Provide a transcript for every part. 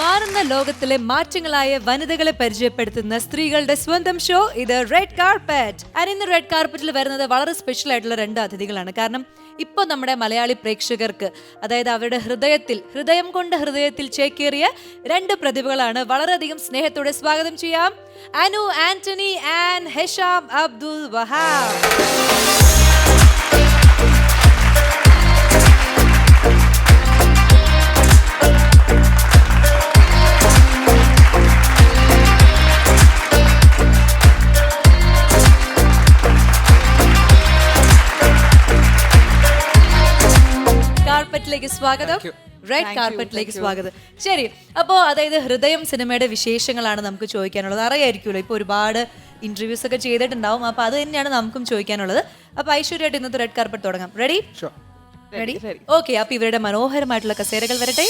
മാറുന്ന ലോകത്തിലെ മാറ്റങ്ങളായ വനിതകളെ പരിചയപ്പെടുത്തുന്ന സ്ത്രീകളുടെ സ്വന്തം ഷോ ഇത് റെഡ് കാർപ്പറ്റ് ആൻഡ് ഇന്ന് റെഡ് കാർപ്പറ്റിൽ വരുന്നത് വളരെ സ്പെഷ്യൽ ആയിട്ടുള്ള രണ്ട് അതിഥികളാണ്. കാരണം ഇപ്പോൾ നമ്മുടെ മലയാളി പ്രേക്ഷകർക്ക് അതായത് അവരുടെ ഹൃദയത്തിൽ ഹൃദയം കൊണ്ട് ഹൃദയത്തിൽ ചേക്കേറിയ രണ്ട് പ്രതിഭകളാണ് വളരെയധികം സ്നേഹത്തോടെ സ്വാഗതം ചെയ്യാം. അനു ആന്റണി ആൻഡ് ഹെഷാം അബ്ദുൽ വഹാബ്. സ്വാഗതം. റെഡ് കാർപ്പറ്റിലേക്ക് സ്വാഗതം. ശരി അപ്പോ അതായത് ഹൃദയം സിനിമയുടെ വിശേഷങ്ങളാണ് നമുക്ക് ചോദിക്കാനുള്ളത്. അറിയായിരിക്കുമല്ലോ ഇപ്പൊ ഒരുപാട് ഇന്റർവ്യൂസ് ഒക്കെ ചെയ്തിട്ടുണ്ടാവും. അപ്പൊ അത് തന്നെയാണ് നമുക്കും ചോദിക്കാനുള്ളത്. അപ്പൊ ഐശ്വര്യമായിട്ട് ഇന്നത്തെ റെഡ് കാർപ്പറ്റ് തുടങ്ങാം. റെഡി റെഡി ഓക്കെ അപ്പൊ ഇവരുടെ മനോഹരമായിട്ടുള്ള കസേരകൾ വരട്ടെ.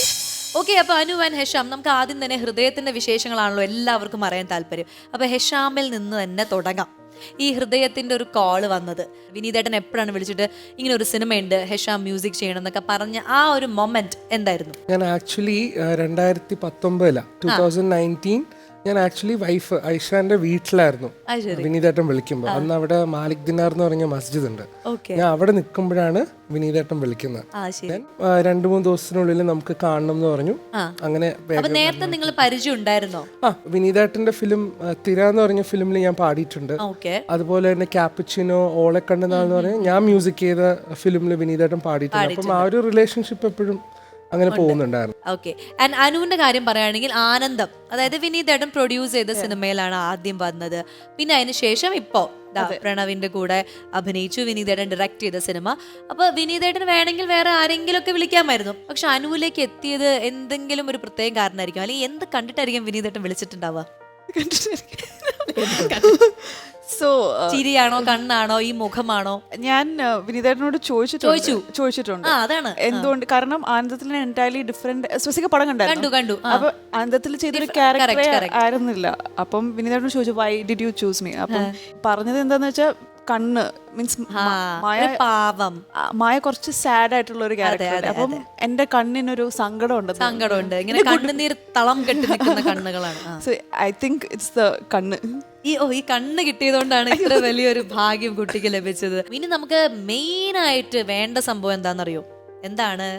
ഓക്കെ അപ്പൊ അനു ആൻഡ് ഹെഷാം നമുക്ക് ആദ്യം തന്നെ ഹൃദയത്തിന്റെ വിശേഷങ്ങളാണല്ലോ എല്ലാവർക്കും അറിയാൻ താല്പര്യം. അപ്പൊ ഹെഷാമിൽ നിന്ന് തന്നെ തുടങ്ങാം. ഈ ഹൃദയത്തിന്റെ ഒരു കോൾ വന്നത്. വിനീതേട്ടൻ എപ്പോഴാണ് വിളിച്ചിട്ട് ഇങ്ങനെ ഒരു സിനിമയുണ്ട് ഹെഷാം മ്യൂസിക് ചെയ്യണം എന്നൊക്കെ പറഞ്ഞ ആ ഒരു മൊമെന്റ് എന്തായിരുന്നു? ഞാൻ ആക്ച്വലി രണ്ടായിരത്തി പത്തൊമ്പതിലാണ് ടൂ തൗസൻഡ് നയന്റീൻ ഞാൻ ആക്ച്വലി വൈഫ് ഐഷാന്റെ വീട്ടിലായിരുന്നു. വിനീതേട്ടൻ വിളിക്കുമ്പോൾ അന്ന് അവിടെ മാലിക് ദിനാർ എന്ന് പറഞ്ഞ മസ്ജിദ് ഉണ്ട്. ഞാൻ അവിടെ നിൽക്കുമ്പോഴാണ് വിനീതേട്ടൻ വിളിക്കുന്നത്. രണ്ടു മൂന്ന് ദിവസത്തിനുള്ളിൽ നമുക്ക് കാണണം എന്ന് പറഞ്ഞു. അങ്ങനെ നേരത്തെ നിങ്ങൾ പരിചയം ഉണ്ടായിരുന്നോ? ആ വിനീതേട്ടന്റെ ഫിലിം തിര എന്ന് പറഞ്ഞ ഫിലിമിൽ ഞാൻ പാടിയിട്ടുണ്ട്. അതുപോലെ തന്നെ ക്യാപ്പിച്ചിനോ എന്ന് പറഞ്ഞാൽ ഞാൻ മ്യൂസിക് ചെയ്ത ഫിലിമിൽ വിനീതേട്ടൻ പാടിയിട്ടുണ്ട്. അപ്പം ആ ഒരു റിലേഷൻഷിപ്പ് എപ്പോഴും അങ്ങനെ പോകുന്നുണ്ടായിരുന്നു. ഓക്കെ ആൻഡ് അനുവിന്റെ കാര്യം പറയുകയാണെങ്കിൽ ആനന്ദം. അതായത് വിനീതേട്ടൻ പ്രൊഡ്യൂസ് ചെയ്ത സിനിമയിലാണ് ആദ്യം വന്നത്. പിന്നെ അതിന് ശേഷം ഇപ്പോ ദാ പ്രണവിന്റെ കൂടെ അഭിനയിച്ചു വിനീതേട്ടൻ ഡയറക്ട് ചെയ്ത സിനിമ. അപ്പൊ വിനീതേട്ടൻ വേണമെങ്കിൽ വേറെ ആരെങ്കിലും ഒക്കെ വിളിക്കാമായിരുന്നു. പക്ഷെ അനുവിലേക്ക് എത്തിയത് എന്തെങ്കിലും ഒരു പ്രത്യേക കാരണമായിരിക്കും. അല്ലെങ്കിൽ എന്ത് കണ്ടിട്ടായിരിക്കും വിനീതേട്ടൻ വിളിച്ചിട്ടുണ്ടാവുക? സോ ചിരിയാണോ കണ്ണാണോ ഈ മുഖമാണോ? ഞാൻ uh, വിനീതേട്ടനോട് ചോദിച്ചിട്ടുണ്ട്. ചോദിച്ചു. ചോദിച്ചിട്ടുണ്ട്. അതാണ്. എന്തുകൊണ്ട്? കാരണം ആനന്ദത്തിൽ എന്റയർലി ഡിഫറെന്റ് സ്പെസിഫിക് പടം കണ്ടു കണ്ടു. അപ്പൊ ആനന്ദത്തിൽ ചെയ്തൊരു ക്യാരക്ടർ ആയിരുന്നില്ല. അപ്പം വിനീതേട്ടനോട് ചോദിച്ചു why did you choose me അപ്പം പറഞ്ഞത് എന്താന്ന് വെച്ചാൽ കണ്ണ് മീൻസ് മായ പാവം. മായ കുറച്ച് സാഡ് ആയിട്ടുള്ള ഒരു ക്യാരക്ടർ അപ്പം എന്റെ കണ്ണിനൊരു സങ്കടം ഉണ്ട് സങ്കടമുണ്ട്. ഇങ്ങനെ കണ്ണുനീർ തളം കെട്ടി നിൽക്കുന്ന കണ്ണുകളാണ്. So I think it's the കണ്ണ്. ഈ ഓ ഈ കണ്ണ് കിട്ടിയതുകൊണ്ടാണ് ഇത്ര വലിയൊരു ഭാഗ്യം കുട്ടിക്ക് ലഭിച്ചത്. ഇനി നമുക്ക് മെയിൻ ആയിട്ട് വേണ്ട സംഭവം എന്താണെന്നറിയോ? എന്താണ്?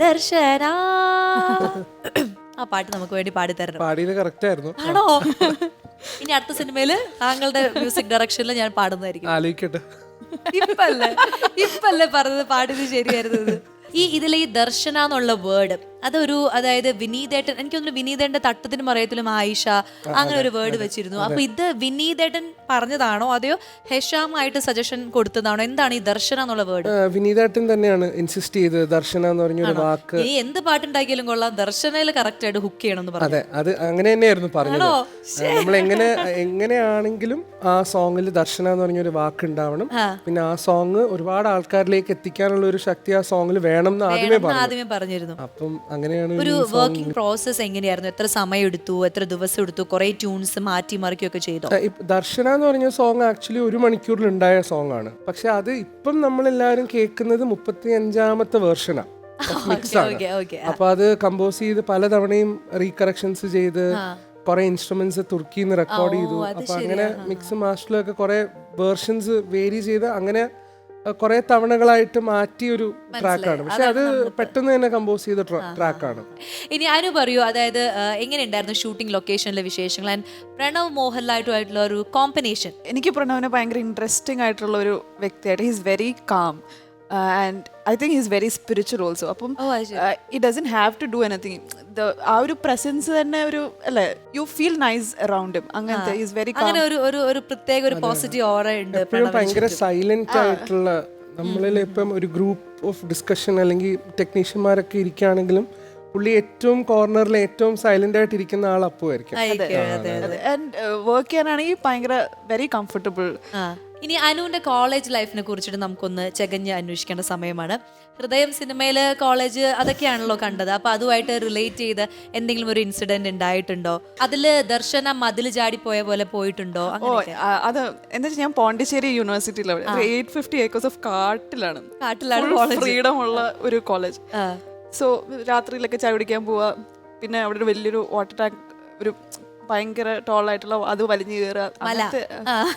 ദർശന. ആ പാട്ട് നമുക്ക് വേണ്ടി പാടി തരണം പാടിയത് കറക്റ്റ് ആയിരുന്നു. ആണോ? ഇനി അടുത്ത സിനിമയിൽ താങ്കളുടെ മ്യൂസിക് ഡയറക്ഷനിൽ ഞാൻ പാടുന്നതായിരിക്കും. ആലോചിക്കട്ടെ. ഇപ്പല്ലേ? ഇപ്പല്ലേ പറഞ്ഞത് പാടിയത് ശരിയായിരുന്നു ഇത്. ഈ ഇതിലെ ഈ ദർശന എന്നുള്ള വേർഡ് അതൊരു അതായത് വിനീതേട്ടൻ എനിക്ക് തോന്നുന്നു വിനീതേട്ടന്റെ തട്ടത്തിന് മറയത്തിലും ആയിഷ അങ്ങനെ ഒരു വേർഡ് വെച്ചിരുന്നു. അപ്പൊ ഇത് വിനീതേട്ടൻ പറഞ്ഞതാണോ? അതെയോ ഹെഷാമായിട്ട് സജഷൻ കൊടുത്തതാണോ? എന്താണ് ഈ ദർശന എന്നുള്ള വേർഡ് വിനീതേട്ടൻ തന്നെയാണ് ഇൻസിസ്റ്റ് ചെയ്തത്. ദർശന എന്ന് പറഞ്ഞൊരു വാക്ക്. ഇനി എന്ത് പാട്ടുണ്ടാക്കിയാലും കൊള്ളാം. ദർശനയിൽ കറക്റ്റ് ആയിട്ട് ഹുക്ക് ചെയ്യണം എന്ന് പറഞ്ഞു. അതെ അത് അങ്ങനെ തന്നെയായിരുന്നു പറഞ്ഞത്. നമ്മൾ എങ്ങനെ എങ്ങനെയാണെങ്കിലും ആ സോങ്ങിൽ ദർശന എന്ന് പറഞ്ഞൊരു വാക്ക് ഉണ്ടാവണം. പിന്നെ ആ സോങ് ഒരുപാട് ആൾക്കാരിലേക്ക് എത്തിക്കാനുള്ള ഒരു ശക്തി ആ സോങ്ങിൽ വേണം എന്ന് ആദ്യമേ പറഞ്ഞു. ആദ്യമേ പറഞ്ഞിരുന്നു. അപ്പം അങ്ങനെയാണ് ഒരു വർക്കിംഗ് പ്രോസസ് എങ്ങനെയായിരുന്നു? എത്ര സമയം എടുത്തു എത്ര ദിവസം എടുത്തു കുറെ ട്യൂൺസ് മാറ്റി മറിക്കുകയൊക്കെ ചെയ്തു ദർശന എന്ന് പറഞ്ഞ സോങ് ആക്ച്വലി ഒരു മണിക്കൂറിൽ ഉണ്ടായ സോങ് ആണ്. പക്ഷെ അത് ഇപ്പം നമ്മളെല്ലാവരും കേൾക്കുന്നത് മുപ്പത്തി അഞ്ചാമത്തെ വേർഷനാണ് മിക്സ് ആണ്. അപ്പൊ അത് കമ്പോസ് ചെയ്ത് പലതവണയും റീകറക്ഷൻസ് ചെയ്ത് കുറെ ഇൻസ്ട്രുമെന്റ്സ് തുർക്കിന്ന് റെക്കോർഡ് ചെയ്തു. അപ്പൊ അങ്ങനെ മിക്സ് മാസ്റ്ററിലൊക്കെ കുറെ വേർഷൻസ് വേരി ചെയ്ത് അങ്ങനെ കുറെ തവണകളായിട്ട് മാറ്റിയ ഒരു ട്രാക്കാണ് പക്ഷെ അത് പെട്ടെന്ന് തന്നെ കമ്പോസ് ചെയ്ത ട്രാക്കാണ് ഇനി അനു പറയൂ അതായത് എങ്ങനെയുണ്ടായിരുന്നു ഷൂട്ടിംഗ് ലൊക്കേഷനിലെ വിശേഷങ്ങൾ? ആൻഡ് പ്രണവ് മോഹൻലായിട്ടുമായിട്ടുള്ള ഒരു കോമ്പിനേഷൻ എനിക്ക് പ്രണവിനെ ഭയങ്കര ഇൻട്രസ്റ്റിംഗ് ആയിട്ടുള്ള ഒരു വ്യക്തിയായിട്ട് his very calm and I think he's very spiritual also അപ്പം. It doesn't have to do anything ആ ഒരു പ്രസൻസ് തന്നെ ഒരു അല്ലേ യു ഫീൽ നൈസ് അറൌണ്ട് അങ്ങനത്തെ ഈസ് വെരി അങ്ങനെ ഒരു ഒരു ഒരു പ്രത്യേക ഒരു പോസിറ്റീവ് ഓറ ഉണ്ട് എപ്പോഴും ഭയങ്കര സൈലന്റ് ആയിട്ടുള്ള നമ്മളിൽ ഇപ്പം ഒരു ഗ്രൂപ്പ് ഓഫ് ഡിസ്കഷൻ അല്ലെങ്കിൽ ടെക്നീഷ്യന്മാരൊക്കെ ഇരിക്കുകയാണെങ്കിലും പുള്ളി ഏറ്റവും കോർണറിൽ ഏറ്റവും സൈലന്റ് ആയിട്ട് ഇരിക്കുന്ന ആൾ അപ്പു ആയിരിക്കും. വർക്ക് ചെയ്യാനാണെങ്കിൽ ഭയങ്കര വെരി കംഫർട്ടബിൾ ഇനി അനുവിന്റെ കോളേജ് ലൈഫിനെ കുറിച്ചിട്ട് നമുക്കൊന്ന് ചകഞ്ഞ് അന്വേഷിക്കേണ്ട സമയമാണ്. ഹൃദയം സിനിമയിൽ കോളേജ് അതൊക്കെയാണല്ലോ കണ്ടത്. അപ്പൊ അതുമായിട്ട് റിലേറ്റ് ചെയ്ത് എന്തെങ്കിലും ഒരു ഇൻസിഡന്റ് ഉണ്ടായിട്ടുണ്ടോ? അതിൽ ദർശന മതിൽ ചാടി പോയ പോലെ പോയിട്ടുണ്ടോ? ഓ അത് എന്താ ഞാൻ പോണ്ടിച്ചേരി യൂണിവേഴ്സിറ്റിയിലാണ് എയ്റ്റ് ഫിഫ്റ്റി ഏക്കേഴ്സ് ഓഫ് കാട്ടിലാണ്. ഫ്രീഡം ഉള്ള ഒരു കോളേജ് സോ രാത്രിയിലൊക്കെ ചായ കുടിക്കാൻ പോവാ. പിന്നെ അവിടെ ഒരു വലിയൊരു വാട്ടർ ടാങ്ക് ഒരു ഭയങ്കര ടോൾ ആയിട്ടുള്ള അത് വലിഞ്ഞു കയറുക. അങ്ങനത്തെ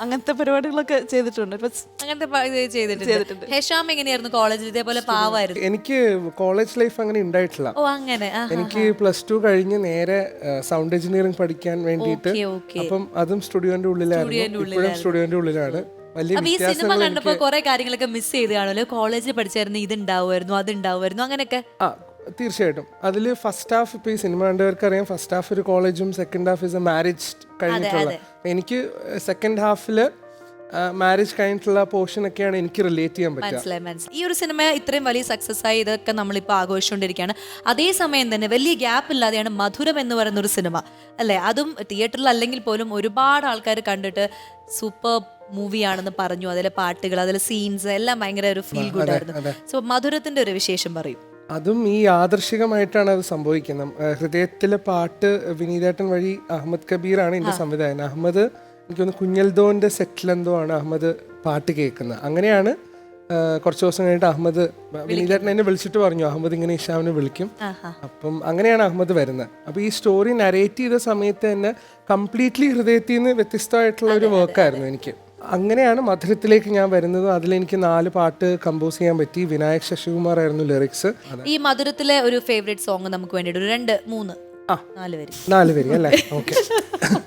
അങ്ങനത്തെ പരിപാടികളൊക്കെ ചെയ്തിട്ടുണ്ട്. അങ്ങനത്തെ ചെയ്തിട്ടുണ്ട്. ഹെഷാം എങ്ങനെയായിരുന്നു കോളേജിൽ ഇതേപോലെ പാവായിരുന്നു? എനിക്ക് കോളേജ് ലൈഫ് അങ്ങനെ ഉണ്ടായിട്ടില്ല. ഓ അങ്ങനെ. എനിക്ക് പ്ലസ് ടു കഴിഞ്ഞ് നേരെ സൗണ്ട് എഞ്ചിനീയറിംഗ് പഠിക്കാൻ വേണ്ടിയിട്ട് അപ്പം അതും സ്റ്റുഡിയോന്റെ ഉള്ളിലായിരുന്നു. ഇപ്പോഴും സ്റ്റുഡിയോന്റെ ഉള്ളിലാണ്. ഈ സിനിമ കണ്ടപ്പോ കുറെ കാര്യങ്ങളൊക്കെ മിസ് ചെയ്ത് കാണുമല്ലോ കോളേജിൽ പഠിച്ചായിരുന്നു ഇത് ഉണ്ടാവുമായിരുന്നു അത് ഉണ്ടാവുമായിരുന്നു അങ്ങനെയൊക്കെ? ആ തീർച്ചയായിട്ടും. അതിൽ ഫസ്റ്റ് ഹാഫ് ഇപ്പോൾ ഈ സിനിമ കണ്ടവർക്ക് അറിയാം ഫസ്റ്റ് ഹാഫ് ഒരു കോളേജും second half is a marriage കഴിഞ്ഞിട്ടുള്ള എനിക്ക് സെക്കൻഡ് ഹാഫിൽ മാരേജ് കഴിഞ്ഞിട്ടുള്ള പോർഷൻ ഒക്കെയാണ് എനിക്ക് റിലേറ്റ് ചെയ്യാൻ പറ്റുക. മനസ്സിലായി ഈ ഒരു സിനിമ ഇത്രയും വലിയ സക്സസ് ആയി ഇതൊക്കെ നമ്മളിപ്പോൾ ആഘോഷിച്ചുകൊണ്ടിരിക്കുകയാണ്. അതേസമയം തന്നെ വലിയ ഗ്യാപ്പ് ഇല്ലാതെയാണ് മധുരം എന്ന് പറയുന്ന ഒരു സിനിമ അല്ലേ? അതും തിയേറ്ററിൽ അല്ലെങ്കിൽ പോലും ഒരുപാട് ആൾക്കാർ കണ്ടിട്ട് സൂപ്പർ മൂവിയാണെന്ന് പറഞ്ഞു. അതിലെ പാട്ടുകൾ അതിലെ സീൻസ് എല്ലാം ഭയങ്കര ഒരു ഫീൽ ഗുഡ് ആയിരുന്നു. സോ മധുരത്തിന്റെ ഒരു വിശേഷം പറയും. അതും ഈ ആദർശികമായിട്ടാണ് അത് സംഭവിക്കുന്നത്. ഹൃദയത്തിലെ പാട്ട് വിനീതേട്ടൻ വഴി അഹമ്മദ് കബീറാണ് എന്റെ സംവിധായകൻ. അഹമ്മദ് എനിക്ക് എനിക്കൊന്ന് കുഞ്ഞൽദോന്റെ സെറ്റിലെന്തോ ആണ് അഹമ്മദ് പാട്ട് കേൾക്കുന്നത്. അങ്ങനെയാണ് കുറച്ച് ദിവസം കഴിഞ്ഞിട്ട് അഹമ്മദ് വിനീതേട്ടൻ എന്നെ വിളിച്ചിട്ട് പറഞ്ഞു അഹമ്മദ് ഇങ്ങനെ ഇഷാമിനെ വിളിക്കും. അപ്പം അങ്ങനെയാണ് അഹമ്മദ് വരുന്നത്. അപ്പോൾ ഈ സ്റ്റോറി നരേറ്റ് ചെയ്ത സമയത്ത് തന്നെ കംപ്ലീറ്റ്ലി ഹൃദയത്തിൽ നിന്ന് വ്യത്യസ്തമായിട്ടുള്ള ഒരു വർക്കായിരുന്നു എനിക്ക്. അങ്ങനെയാണ് മധുരത്തിലേക്ക് ഞാൻ വരുന്നത്. അതിലെനിക്ക് നാല് പാട്ട് കമ്പോസ് ചെയ്യാൻ പറ്റി. വിനായക് ശശികുമാർ ആയിരുന്നു ലിറിക്സ് ഈ മധുരത്തിലെ ഒരു ഫേവറേറ്റ് സോങ് നമുക്ക് വേണ്ടി ഒരു രണ്ട് മൂന്ന് നാല് വരി. നാല് പേര് അല്ലേ? ഓക്കെ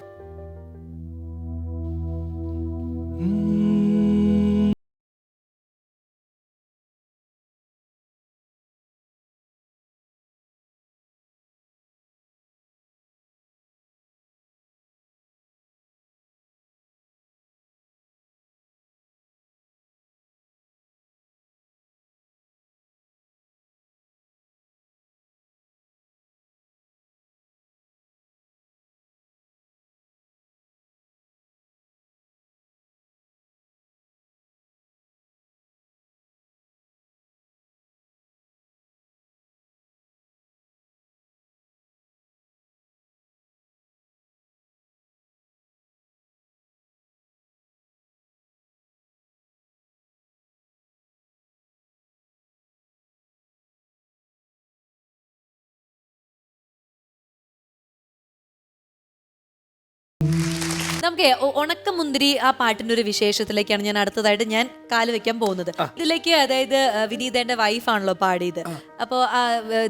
നമുക്ക് ഉണക്കമുന്തിരി ആ പാട്ടിന്റെ ഒരു വിശേഷത്തിലേക്കാണ് ഞാൻ അടുത്തതായിട്ട് ഞാൻ കാൽ വെക്കാൻ പോകുന്നത്. ഇതിലേക്ക് അതായത് വിനീതന്റെ വൈഫാണല്ലോ പാടിയത്. അപ്പോൾ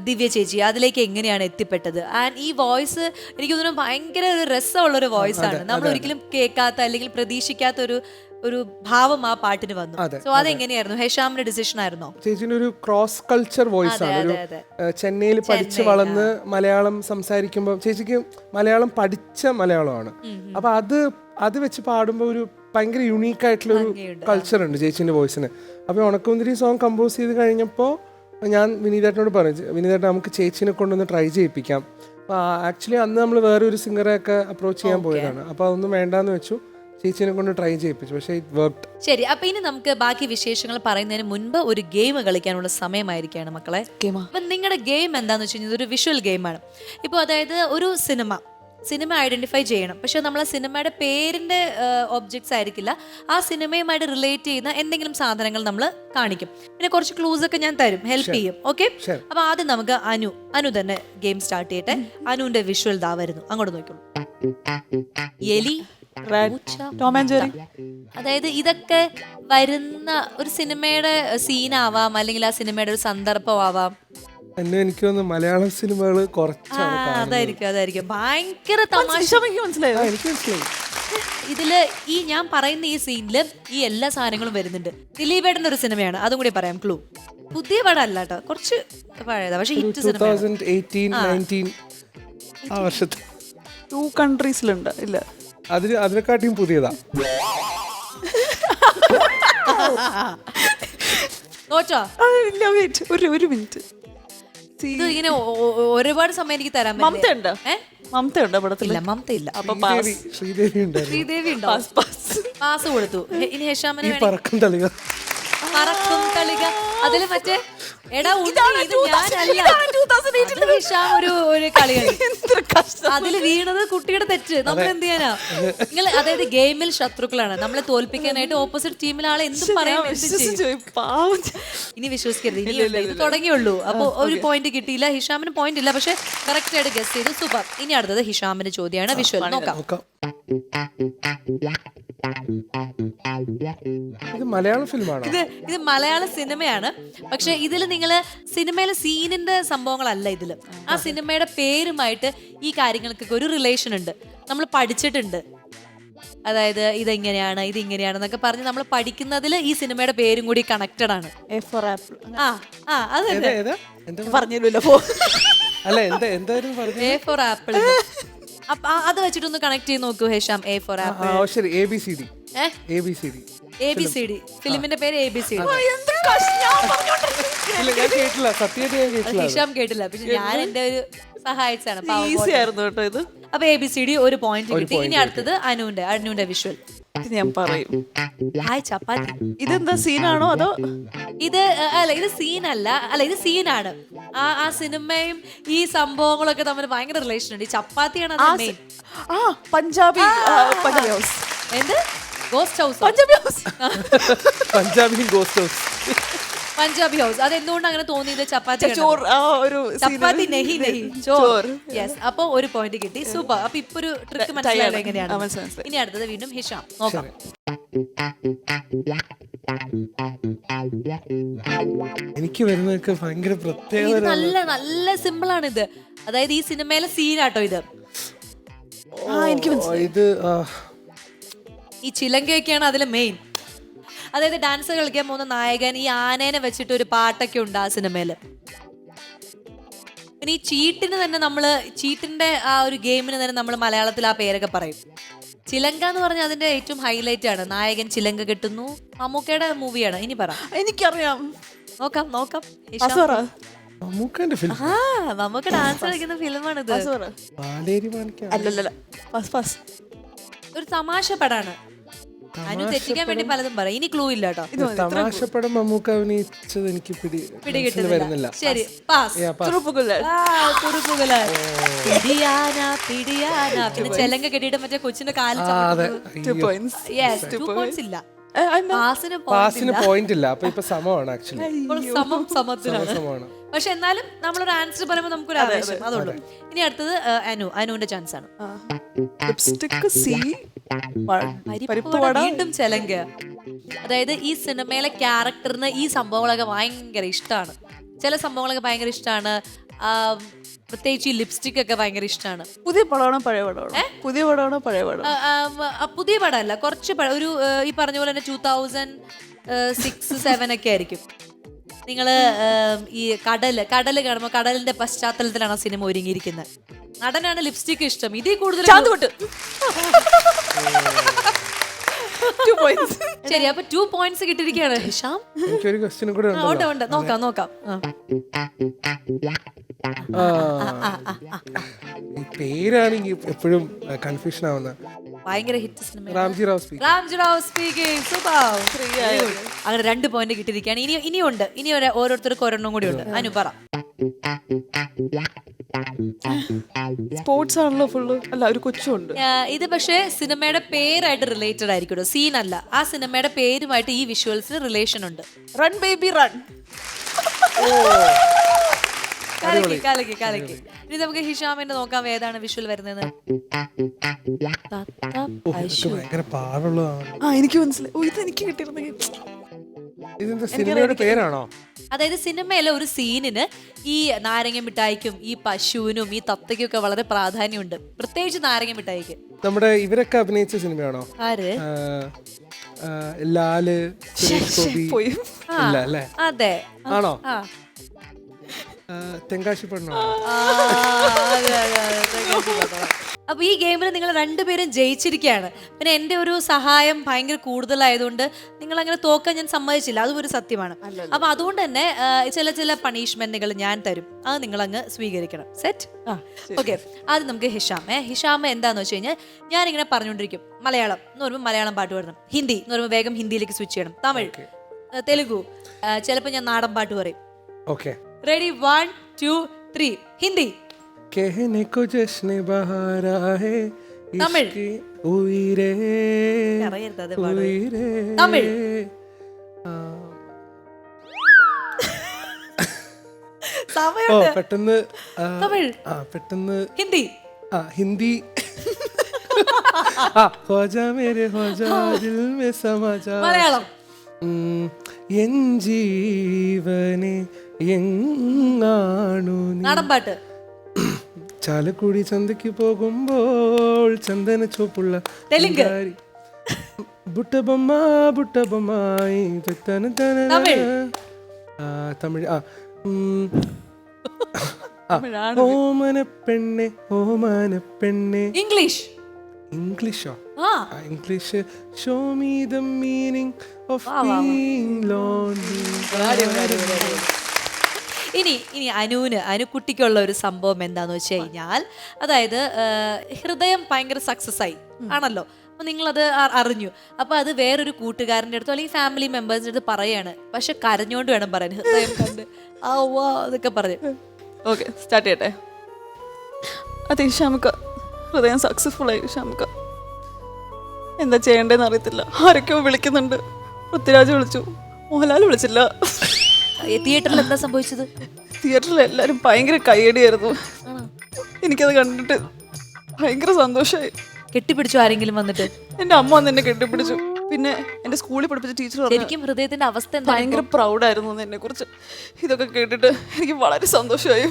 ദിവ്യ ചേച്ചി അതിലേക്ക് എങ്ങനെയാണ് എത്തിപ്പെട്ടത്? ആൻഡ് ഈ വോയിസ് എനിക്ക് തോന്നുന്നു ഭയങ്കര ഒരു രസമുള്ള ഒരു വോയിസ് ആണ്. നമ്മൾ ഒരിക്കലും കേൾക്കാത്ത അല്ലെങ്കിൽ പ്രതീക്ഷിക്കാത്ത ഒരു ഒരു ഭാവം ആ പാട്ടിന് വന്നു. സോ അതെങ്ങനെയായിരുന്നു? ഹെഷാമിന്റെ ഡിസിഷൻ ആയിരുന്നോ? ചേച്ചിന്റെ ഒരു ക്രോസ് കൾച്ചർ വോയിസ് ആണ്. ഒരു ചെന്നൈയിൽ പഠിച്ച് വളർന്ന് മലയാളം സംസാരിക്കുമ്പോൾ ചേച്ചിക്ക് മലയാളം പഠിച്ച മലയാളമാണ്. അപ്പൊ അത് അത് വെച്ച് പാടുമ്പോൾ ഒരു ഭയങ്കര യുണീക്ക് ആയിട്ടുള്ള ഒരു കൾച്ചർ ഉണ്ട് ചേച്ചിന്റെ വോയിസിന് അപ്പൊ ഉണക്കുന്തിരി സോങ് കമ്പോസ് ചെയ്ത് കഴിഞ്ഞപ്പോൾ ഞാൻ വിനീതേട്ടനോട് പറഞ്ഞു വിനീതേട്ടൻ നമുക്ക് ചേച്ചിനെ കൊണ്ടൊന്ന് ട്രൈ ചെയ്യിപ്പിക്കാം. അപ്പൊ ആക്ച്വലി അന്ന് നമ്മൾ വേറെ ഒരു സിംഗറെ ഒക്കെ അപ്രോച്ച് ചെയ്യാൻ പോയതാണ്. അപ്പൊ അതൊന്നും വേണ്ടാന്ന് വെച്ചു. ചേച്ചിനെ കൊണ്ട് ട്രൈ ചെയ്യിപ്പിച്ചു. പക്ഷേ ഇറ്റ് വർക്ക് ശരി അപ്പൊ ഇനി നമുക്ക് ബാക്കി വിശേഷങ്ങൾ പറയുന്നതിന് മുൻപ് ഒരു ഗെയിം കളിക്കാനുള്ള സമയമായിരിക്കുകയാണ് മക്കളെ? അപ്പൊ നിങ്ങളുടെ ഗെയിം എന്താന്ന് വെച്ച് കഴിഞ്ഞാൽ ഒരു വിഷ്വൽ ഗെയിമാണ് ഇപ്പോൾ അതായത് ഒരു സിനിമ സിനിമ ഐഡന്റിഫൈ ചെയ്യണം. പക്ഷെ നമ്മൾ ആ സിനിമയുടെ പേരിന്റെ ഒബ്ജക്ട്സ് ആയിരിക്കില്ല. ആ സിനിമയുമായിട്ട് റിലേറ്റ് ചെയ്യുന്ന എന്തെങ്കിലും സാധനങ്ങൾ നമ്മൾ കാണിക്കും. പിന്നെ കുറച്ച് ക്ലൂസ് ഒക്കെ ഞാൻ തരും. ഹെൽപ്പ് ചെയ്യും. ഓക്കെ. അപ്പൊ ആദ്യം നമുക്ക് അനു അനു തന്നെ ഗെയിം സ്റ്റാർട്ട് ചെയ്യട്ടെ. അനുവിന്റെ വിഷ്വൽ ദാ വരുന്നു. അങ്ങോട്ട് നോക്കിക്കോളൂ. എലി അതായത് ഇതൊക്കെ വരുന്ന ഒരു സിനിമയുടെ സീനാവാം അല്ലെങ്കിൽ ആ സിനിമയുടെ ഒരു സന്ദർഭമാവാം. എന്നെ എനിക്ക് തോന്നുന്നു മലയാളം സിനിമകൾ കുറച്ചാണ് അതായിരിക്കും അതായിരിക്കും. ഭയങ്കര തമാശ. മനസ്സിലായോ? എനിക്ക് മനസ്സിലായി. ഇതിൽ ഈ ഞാൻ പറയുന്ന ഈ സീനിൽ ഈ എല്ലാ സാധനങ്ങളും വരുന്നുണ്ട്. ദിലീപേട്ടന്റെ ഒരു സിനിമയാണ് അതും കൂടി പറയാം ക്ലൂ. പുതിയ പടം അല്ല കേട്ടോ കുറച്ച് പഴയതാ പക്ഷെ ഹിറ്റ് സിനിമ ആ വർഷത്തെ. ടു കൺട്രീസിലുണ്ട് ഇല്ല. അതിന് അതിനെക്കാട്ടിയും പുതിയതാ. നോച്ചോ? ആ, ഇല്ല വെയിറ്റ് ഒരു ഒരു മിനിറ്റ് ഇത് ഇങ്ങനെ ഒ- ഒ- ഒരുപാട് സമയം എനിക്ക് തരാൻ മമത പറ്റില്ല. ഉണ്ട്. ഏ? മമത ഉണ്ട് പടത്തിൽ ഇല്ല മമത ഇല്ല. അപ്പൊ ശ്രീദേവി ശ്രീദേവി ഉണ്ടായിരുന്നു. ശ്രീദേവി ഉണ്ടോ? Pass pass. പാസ് കൊടുത്തു. ഹെ- ഇനി ഹെഷാമിന് ഈ പറക്കം തളിക. പറക്കും തളിക. അതിൽ മറ്റേ എടാ ഉണ്ണി, ഇത് ഞാനല്ല. ഹിഷാം ഒരു ഒരു കളി അതിൽ വീണത് കുട്ടിയുടെ തെറ്റ്. നമ്മൾ എന്ത് ചെയ്യാനാ? നിങ്ങൾ അതായത് ഗെയിമിൽ ശത്രുക്കളാണ്. നമ്മളെ തോൽപ്പിക്കാനായിട്ട് ഓപ്പോസിറ്റ് ടീമിലെ ആളെ എന്ത് പറയാൻ ഇനി വിശ്വസിക്കരുത്. ഇനി ഇത് തുടങ്ങിയുള്ളൂ. അപ്പൊ ഒരു പോയിന്റ് കിട്ടിയില്ല. ഹിഷാമിന് പോയിന്റ് ഇല്ല. പക്ഷെ കറക്റ്റ് ആയിട്ട് ഗസ് ചെയ്തു. സൂപ്പർ. ഇനി അടുത്തത് ഹിഷാമിന്റെ ചോദ്യമാണ്. വിഷ്വൽ നോക്കാം നോക്കാം. ഇത് മലയാള ഫിലിമാണ്? ഇത് ഇത് മലയാള സിനിമയാണ്. പക്ഷെ ഇതിൽ നിങ്ങൾ സിനിമയിലെ സീനിന്റെ സംഭവങ്ങളല്ല ഇതിൽ ആ സിനിമയുടെ പേരുമായിട്ട് ഈ കാര്യങ്ങൾക്കൊക്കെ ഒരു റിലേഷൻ ഉണ്ട്. നമ്മൾ പഠിച്ചിട്ടുണ്ട്. അതായത് ഇതെങ്ങനെയാണ് ഇത് ഇങ്ങനെയാണെന്നൊക്കെ പറഞ്ഞ് നമ്മൾ പഠിക്കുന്നതിൽ ഈ സിനിമയുടെ പേരും കൂടി കണക്റ്റഡ് ആണ്. ആ ആ അത് എന്താ പറഞ്ഞില്ലല്ലോ അല്ല എന്താ എന്തായിരുന്നു പറഞ്ഞു? എ ഫോർ ആപ്പിൾ അത് വെച്ചിട്ടൊന്ന് കണക്ട് ചെയ്ത് നോക്കൂ ഹേഷാം എ ഫോർ ആപ്പിൾ ശരി. A B C D A B C D A B C D ഫിലിമിന്റെ പേര് എ ബി സി ഡി. ഇല്ല ഞാൻ കേട്ടില്ല. സത്യമായിട്ട് ഞാൻ കേട്ടില്ല. ഹിഷാം കേട്ടില്ല. പക്ഷെ ഞാൻ എന്റെ ഒരു സഹായിച്ചാണ് ഈസി ആയിരുന്നു കേട്ടോ ഇത്. അപ്പൊ എ ബി സി ഡി ഒരു പോയിന്റ് കിട്ടി. ഇനി അടുത്തത് അനുവിന്റെ അനുവിന്റെ വിഷ്വൽ ഇത് ഞാൻ പറയും. ഹായ് ചപ്പാത്തി. ഇതെന്താ സീനാണോ അതോ? ഇത് അഹ്, അല്ല ഇത് സീനല്ല. അല്ല ഇത് സീനാണ്. ആ ആ സിനിമയും ഈ സംഭവങ്ങളൊക്കെ തമ്മിൽ ഭയങ്കര റിലേഷൻ ഉണ്ട്. ഈ ചപ്പാത്തിയാണ് ആ അത് മെയിൻ ആ പഞ്ചാബി ആ, പഞ്ചാബി എന്ത്? Ghost house. Punjabi house. Punjabi ghost house Punjabi house. അത് എന്തുകൊണ്ട് അങ്ങനെ തോന്നിയത്? ചപ്പാത്തി ചോർ ആ ഒരു ചപ്പാത്തി നെഹി നെഹി. ചോർ. യെസ് അപ്പൊ ഒരു പോയിന്റ് കിട്ടി. സൂപ്പർ അപ്പൊ ഇപ്പൊ ഒരു ട്രിക്ക് മനസ്സിലായല്ലോ എങ്ങനെയാണ്. ഇനി അടുത്തത് വീണ്ടും ഹിഷാം. നോക്കാം. എനിക്ക് വരുന്നതൊക്കെ ഭയങ്കര പ്രത്യേക പ്രത്യേകത നല്ല നല്ല സിമ്പിൾ ആണ് ഇത്. അതായത് ഈ സിനിമയിലെ സീനാട്ടോ ഇത്. ആ എനിക്ക് ഇത് ഈ ചിലങ്കയൊക്കെയാണ് അതിലെ മെയിൻ അതായത് ഡാൻസ് കളിക്കാൻ പോകുന്ന നായകൻ ഈ ആനേനെ വെച്ചിട്ട് ഒരു പാട്ടൊക്കെ ഉണ്ട് ആ സിനിമയിൽ. പിന്നെ ഈ ചീട്ടിന് തന്നെ നമ്മൾ ചീട്ടിന്റെ ആ ഒരു ഗെയിമിന് തന്നെ നമ്മൾ മലയാളത്തിൽ ആ പേരൊക്കെ പറയും. ചിലങ്ക എന്ന് പറഞ്ഞാൽ അതിന്റെ ഏറ്റവും ഹൈലൈറ്റ് ആണ്. നായകൻ ചിലങ്ക കിട്ടുന്നു. മമ്മൂക്കയുടെ മൂവിയാണ് ഇനി പറ. എനിക്കറിയാം. നോക്കാം നോക്കാം. മമ്മൂക്കന്റെ ഫിലിം ആ മമ്മൂക്ക ഡാൻസ് കളിക്കുന്ന ഫിലിമാണ് ഇത്. ഫസ്റ്റ്. ഒരു തമാശ പടാണ്. അനു തെറ്റിക്കാൻ വേണ്ടി പലതും പറയും. ഇനി ക്ലൂ ഇല്ല കേട്ടോ. തമാശപ്പടം മമ്മൂക്ക അഭിനയിച്ചത് എനിക്ക് പിടി പിടികിട്ടുന്നില്ല ശരി പാസ്. പിടിയാന പിടിയാന. പിന്നെ ചെലങ്ക കെട്ടിയിട്ട് മറ്റേ കൊച്ചിന്റെ കാലിൽ ആ പോയിന്റ്സ് യെസ് ടു പോയിന്റ്സ് ഇല്ല. പാസിന് പാസിന് പോയിന്റ് ഇല്ല. അപ്പൊ ഇപ്പൊ സമമാണ് ആക്ച്വലി സമം സമത്തിലാണ് സമമാണ് പക്ഷെ എന്നാലും നമ്മളൊരു ആൻസർ പറയുമ്പോൾ നമുക്കൊരു ആവേശം. അതുള്ളൂ ഇനി അടുത്തത് അനു. അനുവിന്റെ ചാൻസ് ആണ്. ലിപ്സ്റ്റിക് സി വീണ്ടും ചെലങ്ക. അതായത് ഈ സിനിമയിലെ ക്യാരക്ടറിന് ഈ സംഭവങ്ങളൊക്കെ ഭയങ്കര ഇഷ്ടമാണ് ചില സംഭവങ്ങളൊക്കെ ഭയങ്കര ഇഷ്ടമാണ് പ്രത്യേകിച്ച് ഈ ലിപ്സ്റ്റിക് ഒക്കെ ഭയങ്കര ഇഷ്ടമാണ് പുതിയ പടമാണോ പഴയ പടമാണോ? പുതിയ പടമാണോ പഴയ പടം പുതിയ പടമല്ല. കുറച്ച് പടം ഒരു ഈ പറഞ്ഞ പോലെ തന്നെ ടൂ തൗസൻഡ് സിക്സ് സെവൻ ഒക്കെ ആയിരിക്കും. നിങ്ങൾ ഈ കടൽ കടൽ കാണുമ്പോൾ കടലിന്റെ പശ്ചാത്തലത്തിലാണ് സിനിമ ഒരുങ്ങിയിരിക്കുന്നത്. നടനാണ് ലിപ്സ്റ്റിക് ഇഷ്ടം. ഇതിൽ കൂടുതൽ ടു പോയിന്റ്സ് ശരി അപ്പൊ ടു പോയിന്റ്സ് കിട്ടിയിരിക്കുകയാണ്. ഹിഷാം എനിക്കൊരു ക്വസ്റ്റ്യനും കൂടെ ആ, ഉണ്ട് ഉണ്ടല്ലോ. ഉണ്ട് നോക്കാം നോക്കാം. ആ. ആ. ഈ പേരാണെങ്കിൽ എപ്പോഴും കൺഫ്യൂഷൻ ആവുന്ന ഭയങ്കര hit cinema Ramji Rao speak Ramji Rao speaking super അങ്ങനെ രണ്ട് പോയിന്റ് കിട്ടിയിരിക്കുകയാണ്. ഇനി ഇനിയുണ്ട്. ഇനി ഒരു ഓരോരുത്തർക്ക് ഒരെണ്ണം കൂടി ഉണ്ട്. അനു പറ. സ്പോർട്സ് ആണല്ലോ ഫുള്ള് അല്ല ഒരു കൊച്ചുണ്ട്. ഇത് പക്ഷേ സിനിമയുടെ പേരായിട്ട് റിലേറ്റഡ് ആയിരിക്കും സീൻ അല്ല. ആ സിനിമയുടെ പേരുമായിട്ട് ഈ വിഷ്വൽസിന് റിലേഷൻ ഉണ്ട്. റൺ ബേബി റൺ കലക്കി കലക്കി കലക്കി. ഇനി നമുക്ക് ഹിഷാമിന്റെ നോക്കാം. ഏതാണ് വിഷ്വൽ വരുന്നത്. ഭയങ്കര പാടുള്ളതാണ്. ആ എനിക്ക് മനസ്സിലായി. ഓ ഇത് എനിക്ക് കിട്ടിയിരുന്നെങ്കിൽ. ഇതിന്റെ സിനിമയുടെ പേരാണോ? അതായത് സിനിമയിലെ ഒരു സീനിന് ഈ നാരങ്ങ മിഠായിക്കും ഈ പശുവിനും ഈ തത്തയ്ക്കും ഒക്കെ വളരെ പ്രാധാന്യമുണ്ട്. പ്രത്യേകിച്ച് നാരങ്ങ മിഠായിക്ക്. നമ്മുടെ ഇവരൊക്കെ അഭിനയിച്ച സിനിമയാണോ? ആര്? ലാൽ സുരേഷ് ഗോപി. പോയി. ഇല്ല അല്ലേ? അതെ. ആണോ? തെങ്കാശി പെണ്ണോ? ആ, അതെ, അതെ, അതെ, തെങ്ങാശി പട്ടണം. അപ്പൊ ഈ ഗെയിമിൽ നിങ്ങൾ രണ്ടുപേരും ജയിച്ചിരിക്കുകയാണ് പിന്നെ എന്റെ ഒരു സഹായം ഭയങ്കര കൂടുതലായതുകൊണ്ട് നിങ്ങൾ അങ്ങനെ തോക്കാൻ ഞാൻ സമ്മതിച്ചില്ല. അതും ഒരു സത്യമാണ്. അപ്പോൾ അതുകൊണ്ട് തന്നെ ചില ചില പണിഷ്മെന്റുകൾ ഞാൻ തരും. അത് നിങ്ങൾ അങ്ങ് സ്വീകരിക്കണം സെറ്റ് ഓക്കെ ആദ്യം നമുക്ക് ഹിഷാം ഹിഷാമ ഹിഷാം എന്താന്ന് വെച്ച് കഴിഞ്ഞാൽ ഞാനിങ്ങനെ പറഞ്ഞുകൊണ്ടിരിക്കും. മലയാളം എന്ന് പറയുമ്പോൾ മലയാളം പാട്ട് പാടണം. ഹിന്ദി എന്ന് പറയുമ്പോൾ വേഗം ഹിന്ദിയിലേക്ക് സ്വിച്ച് ചെയ്യണം. തമിഴ് തെലുഗു ചിലപ്പോൾ ഞാൻ നാടൻ പാട്ട് പറയും. Okay ready one two three Hindi. कहने को जश्न बहारा है तमिल। इसकी उइरे അറിയരുത് അത് പാട്. ഉയിരേ. തമിഴ്. ആ, ഓ സമയമുണ്ട് പെട്ടെന്ന് ആ, തമിഴ് ആ പെട്ടെന്ന് ഹിന്ദി ആ ഹിന്ദി ആ ഹോജാ മേരെ ഹോജാ ദിൽ മേ സമാജാ മലയാളം ഉം, എൻ ജീവനെ എങ്ങാണു നീ നാടൻ പാട്ട് ചാലക്കുടി ചന്തയ്ക്ക് പോകുമ്പോൾ ചന്ദന ചോപ്പുള്ള തെലുങ്ക്. ചിങ്കാരി. ബുട്ടബൊമ്മ ബുട്ടബൊമ്മായി തന തന തമിഴ്. ആ തമിഴ് ആ. ഉം. ആ, ഓമന പെണ്ണെ ഓമന പെണ്ണെ. ഇംഗ്ലീഷ്. ഇംഗ്ലീഷോ? ആ. ആ, English. Show me the meaning of being lonely ഇനി ഇനി അനുവിന് അനുക്കുട്ടിക്കുള്ള ഒരു സംഭവം എന്താന്ന് വെച്ച് കഴിഞ്ഞാൽ അതായത് ഹൃദയം ഭയങ്കര സക്സസ് ആയി. ആണല്ലോ? അപ്പൊ നിങ്ങളത് അത് അറിഞ്ഞു. അപ്പൊ അത് വേറൊരു കൂട്ടുകാരന്റെ അടുത്തോ അല്ലെങ്കിൽ ഫാമിലി മെമ്പേഴ്സിന്റെ അടുത്ത് പറയാണ്. പക്ഷെ കരഞ്ഞോണ്ട് വേണം പറയാൻ. ഹൃദയം കണ്ട് ആ വാ എന്നൊക്കെ പറഞ്ഞു. ഓക്കെ സ്റ്റാർട്ട് ചെയ്യട്ടെ. അതെ ഷാമുക്ക ഹൃദയം സക്സസ്ഫുൾ ആയി ഷാമുക്ക എന്താ ചെയ്യേണ്ടതെന്ന് അറിയത്തില്ല. ആരൊക്കെയോ വിളിക്കുന്നുണ്ട്. പൃഥ്വിരാജ് വിളിച്ചു. മോഹൻലാൽ വിളിച്ചില്ല. തിയേറ്ററിൽ എന്താ സംഭവിച്ചത്? തിയേറ്ററിൽ എല്ലാരും ഭയങ്കര കയ്യടിയായിരുന്നു. എനിക്കത് കണ്ടിട്ട് ഭയങ്കര സന്തോഷമായി. കെട്ടിപ്പിടിച്ചു ആരെങ്കിലും വന്നിട്ട്? എന്റെ അമ്മ വന്ന് എന്നെ കെട്ടിപ്പിടിച്ചു. പിന്നെ എന്റെ സ്കൂളിൽ പഠിപ്പിച്ച ടീച്ചർ ശരിക്കും ഹൃദയത്തിന്റെ അവസ്ഥ ഭയങ്കര പ്രൗഡായിരുന്നു എന്നെ കുറിച്ച് ഇതൊക്കെ കേട്ടിട്ട് എനിക്ക് വളരെ സന്തോഷമായി.